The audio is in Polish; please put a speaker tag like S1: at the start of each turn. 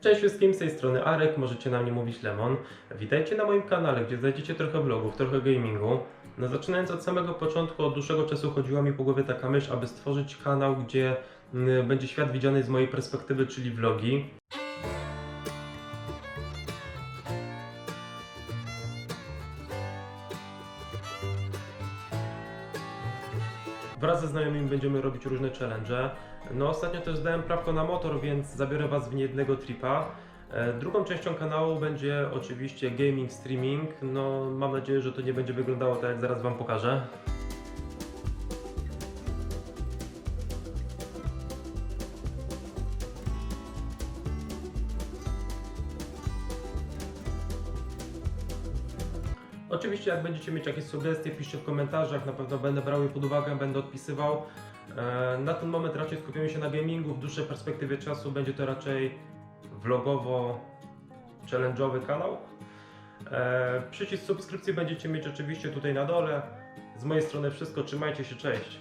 S1: Cześć wszystkim, z tej strony Arek, możecie na mnie mówić Lemon. Witajcie na moim kanale, gdzie znajdziecie trochę vlogów, trochę gamingu. No zaczynając od samego początku, od dłuższego czasu chodziła mi po głowie taka myśl, aby stworzyć kanał, gdzie mm, będzie świat widziany z mojej perspektywy, czyli vlogi. Wraz ze znajomymi będziemy robić różne challenge. No ostatnio też dałem prawko na motor, więc zabiorę Was w niejednego tripa. E, Drugą częścią kanału będzie oczywiście gaming, streaming. No mam nadzieję, że to nie będzie wyglądało tak jak zaraz Wam pokażę. Oczywiście jak będziecie mieć jakieś sugestie, piszcie w komentarzach, na pewno będę brał je pod uwagę, będę odpisywał. E, Na ten moment raczej skupimy się na gamingu, w dłuższej perspektywie czasu będzie to raczej vlogowo-challenge'owy kanał. E, Przycisk subskrypcji będziecie mieć oczywiście tutaj na dole. Z mojej strony wszystko, trzymajcie się, cześć!